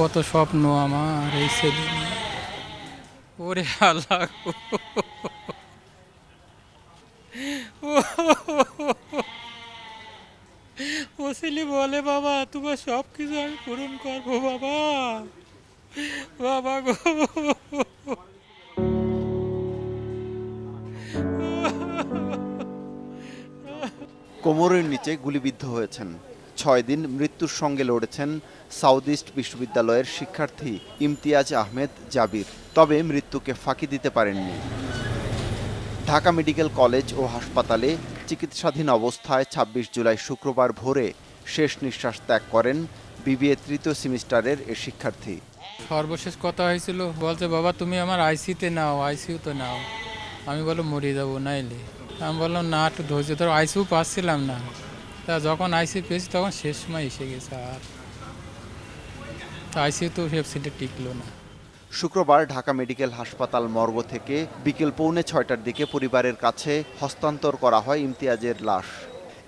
কত স্বপ্ন আমার এই ছেলে ওরে আল্লাহ। বলে, বাবা, তোমার সব কিছু আমি পূরণ করব, বাবা। বাবা গো। কোমরের নিচে গুলিবিদ্ধ হয়েছেন। ছয় দিন মৃত্যুর সঙ্গে লড়েছেন সাউথ ইস্ট বিশ্ববিদ্যালয়ের শিক্ষার্থী ইমতিয়াজ আহমেদ জাবির। তবে মৃত্যুকে ফাঁকি দিতে পারেননি। ঢাকা মেডিকেল কলেজ ও হাসপাতালে চিকিৎসাধীন অবস্থায় ২৬ জুলাই শুক্রবার ভোরে শেষ নিঃশ্বাস ত্যাগ করেন বিবিএ তৃতীয় সেমিস্টারের এ শিক্ষার্থী। সর্বশেষ কথা হয়েছিল, বলছে, বাবা, তুমি আমার আইসিতে নাও আইসিউতে নাও। আমি বলো মরে যাব নাইলে। আমি বললাম, না, একটু ধৈর্য ধরো আইসিউ পাচ্ছিলাম না। তা যখন আইসি পেয়েছি তখন শেষ সময় এসে গেছে আর আইসিউ তো ওয়েবসাইটে টিকলো না। শুক্রবার ঢাকা মেডিকেল হাসপাতাল মর্গ থেকে বিকেল পৌনে ছয়টার দিকে পরিবারের কাছে হস্তান্তর করা হয় ইমতিয়াজের লাশ।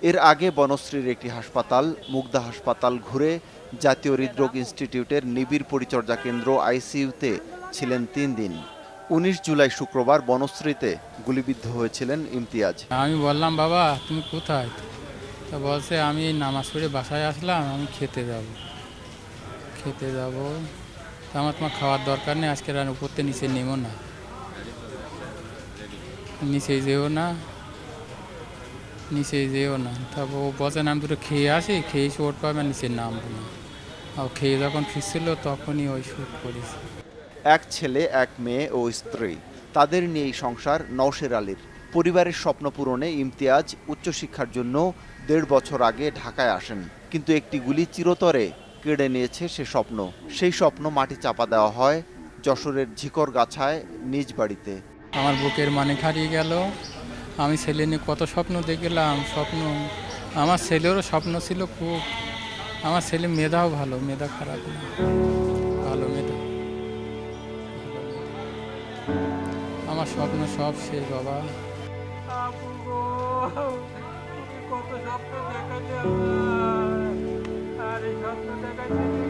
এর আগে বনশ্রীর একটি হাসপাতাল মুগদা হাসপাতাল ঘুরে জাতীয় হৃদরোগ ইনস্টিটিউটের নিবিড় পরিচর্যা কেন্দ্র আইসিইউতে ছিলেন তিন দিন। উনিশ জুলাই শুক্রবার বনশ্রীতে গুলিবিদ্ধ হয়েছিলেন ইমতিয়াজ। আমি বললাম বাবা তুমি কোথায়? তা বলছে, আমি নামাজ পড়ে বাসায় আসলাম, আমি খেতে যাব। খেতে যাব। তা আমার তোমার খাওয়ার দরকার নেই, আজকে রান উপরতে নিচে নেমো না। নিচে যেও না। নিচে যেও না। তারপর ও বলছে আমি দুটো খেয়ে আসি, খেয়ে শোট পাবে নিচে নামবো না। আর খেয়ে যখন ফিরছিল, তখনই ওই শ্যুট করেছে এক ছেলে, এক মেয়ে ও স্ত্রী, তাদের নিয়েই সংসার নওশের আলীর। পরিবারের স্বপ্ন পূরণে ইমতিয়াজ উচ্চশিক্ষার জন্য দেড় বছর আগে ঢাকায় আসেন। কিন্তু একটি গুলি চিরতরে কেড়ে নিয়েছে সে স্বপ্ন। সেই স্বপ্ন মাটি চাপা দেওয়া হয় যশোরের ঝিকর গাছায় নিজ বাড়িতে। আমার বুকের মানে হারিয়ে গেল। আমি ছেলে নিয়ে কত স্বপ্ন দেখলাম, স্বপ্ন। আমার ছেলেরও স্বপ্ন ছিল খুব। আমার ছেলে মেধাও ভালো, মেধা খারাপ ভালো মেধা। আমার স্বপ্ন সব শেষ, বাবা। কত স্বপ্ন দেখা আমার আর এই স্বপ্ন দেখাতে